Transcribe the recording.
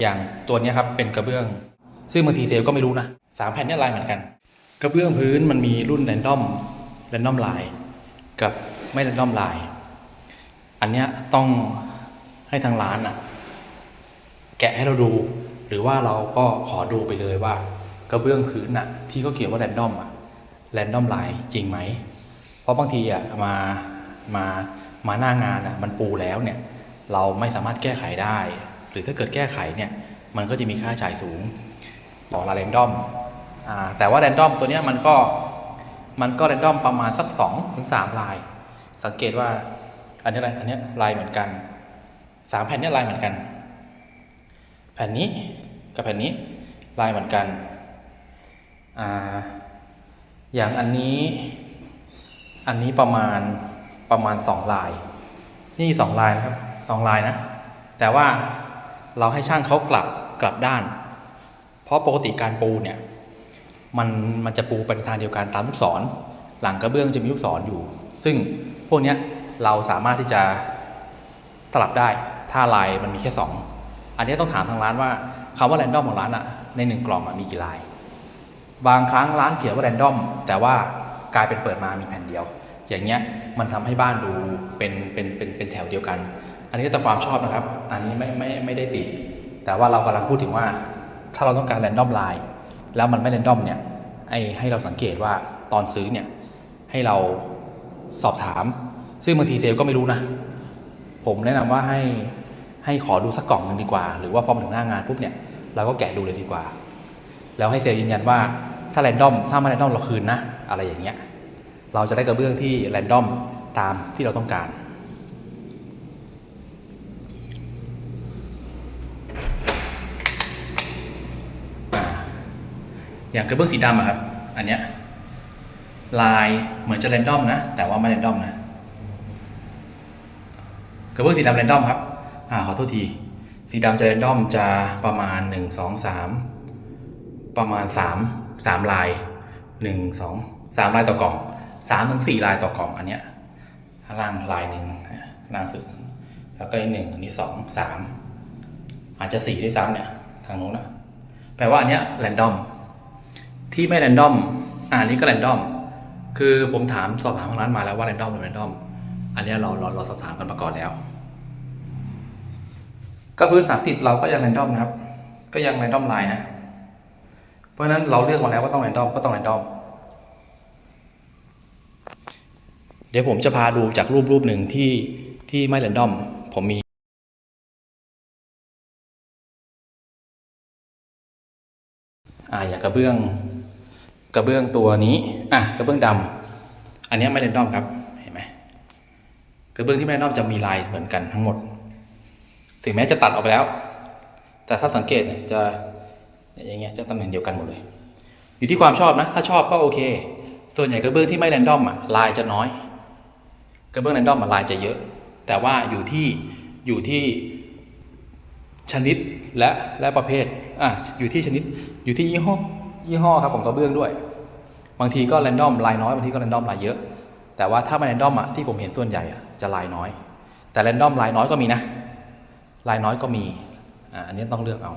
อย่างตัวนี้ครับเป็นกระเบื้อง ซึ่งบางทีเซลก็ไม่รู้นะสามแผ่นนี่ยลายเหมือนกัน กระเบื้องพื้นมันมีรุ่นแรนดอมแรนดอมลายกับไม่แรนดอมลาย อันเนี้ยต้องให้ทางร้านอะแกะให้เราดู หรือว่าเราก็ขอดูไปเลยว่ากระเบื้องพื้นอะที่เขาเขียนว่าแรนดอมอะแรนดอมลายจริงไหม เพราะบางทีอะมามามาหน้างานอะมันปูแล้วเนี่ย เราไม่สามารถแก้ไขได้ หรือถ้าเกิดแก้ไขเนี่ยมันก็จะมีค่าใช้จ่ายสูงบอละแรนดอมอ่าแต่ว่าแรนดอมตัวเนี้ยมันก็มันก็แรนดอมประมาณสักสองถึงสามลาย สังเกตว่าอันนี้อะไรอันนี้ลายเหมือนกันสามแผ่นนี้ลายเหมือนกัน แผ่นนี้กับแผ่นนี้ลายเหมือนกันอ่าอย่างอันนี้อันนี้ประมาณประมาณสองลาย นี่สองลายนะครับสองลายนะ แต่ว่า เราให้ช่างเขากลับกลับด้าน เพราะปกติการปูเนี่ยมันมันจะปูไปในทางเดียวกันตามลูกศร หลังกระเบื้องจะมีลูกศรอยู่ ซึ่งพวกเนี้ยเราสามารถที่จะสลับได้ ถ้าลายมันมีแค่สองอันนี้ต้องถามทางร้านว่าคำว่าแรนดอมของร้านอะในหนึ่งกล่องมีกี่ลาย บางครั้งร้านเขียนว่าแรนดอมแต่ว่ากลายเป็นเปิดมามีแผ่นเดียว อย่างเงี้ยมันทำให้บ้านดูเป็นเป็นเป็นเป็นแถวเดียวกัน อันนี้แต่ความชอบนะครับ อันนี้ไม่ไม่ไม่ได้ติด แต่ว่าเรากำลังพูดถึงว่า ถ้าเราต้องการแรนดอมไลน์แล้วมันไม่แรนดอมเนี่ยไอให้เราสังเกตว่าตอนซื้อเนี่ยให้เราสอบถาม ซึ่งบางทีเซลก็ไม่รู้นะ ผมแนะนำว่าให้ให้ขอดูสักกล่องหนึ่งดีกว่า หรือว่าพอมาถึงหน้างานปุ๊บเนี่ยเราก็แกะดูเลยดีกว่า แล้วให้เซลยืนยันว่าถ้าแรนดอมถ้าไม่แรนดอมเราคืนนะ อะไรอย่างเงี้ยเราจะได้กระเบื้องที่แรนดอมตามที่เราต้องการ อย่างกระเบื้องสีดำอะครับ อันเนี้ยลายเหมือนจะแรนดอมนะ แต่ว่าไม่แรนดอมนะกระเบื้องสีดำแรนดอมครับ อ่าขอโทษที สีดำจะแรนดอมจะประมาณหนึ่งสองสามประมาณสามสามลายหนึ่งสองสามลายต่อกล่องสามถึงสี่ลายต่อกล่องอันเนี้ยข้างล่างลายหนึ่งล่างสุด แล้วก็อีกหนึ่งอันนี้สองสามอาจจะสี่ด้วยซ้ำเนี่ยทางโน้นนะแปลว่าอันเนี้ยแรนดอม ที่ไม่แรนดอมอ่าอันนี้ก็แรนดอมคือผมถามสอบถามทางร้านมาแล้วว่าแรนดอมหรือแรนดอมอันนี้เราเราเราสอบถามกันมาก่อนแล้ว ก็พื้นสามสิบเราก็ยังแรนดอมนะครับ ก็ยังแรนดอมไลน์นะ เพราะฉะนั้นเราเลือกมาแล้วว่าต้องแรนดอมก็ต้องแรนดอมเดี๋ยวผมจะพาดูจากรูปรูปหนึ่งที่ที่ไม่แรนดอมผมมีอ่าอย่างกระเบื้อง กระเบื้องตัวนี้อะกระเบื้องดำอันนี้ไม่แรนดอมครับเห็นไหมกระเบื้องที่ไม่แรนดอมจะมีลายเหมือนกันทั้งหมด ถึงแม้จะตัดออกไปแล้ว แต่ถ้าสังเกตเนี่ยจะอย่างเงี้ยจะตำแหน่งเดียวกันหมดเลย อยู่ที่ความชอบนะ ถ้าชอบก็โอเค ส่วนใหญ่กระเบื้องที่ไม่แรนดอมอะลายจะน้อย กระเบื้องแรนดอมอะลายจะเยอะ แต่ว่าอยู่ที่อยู่ที่ชนิดและและประเภทอะอยู่ที่ชนิดอยู่ที่ยี่ห้อ ยี่ห้อครับผมกระเบื้องด้วย บางทีก็แรนดอมลายน้อยบางทีก็แรนดอมลายเยอะ แต่ว่าถ้าไม่แรนดอมอะที่ผมเห็นส่วนใหญ่อะจะลายน้อย แต่แรนดอมลายน้อยก็มีนะลายน้อยก็มีอ่าอันนี้ต้องเลือกเอา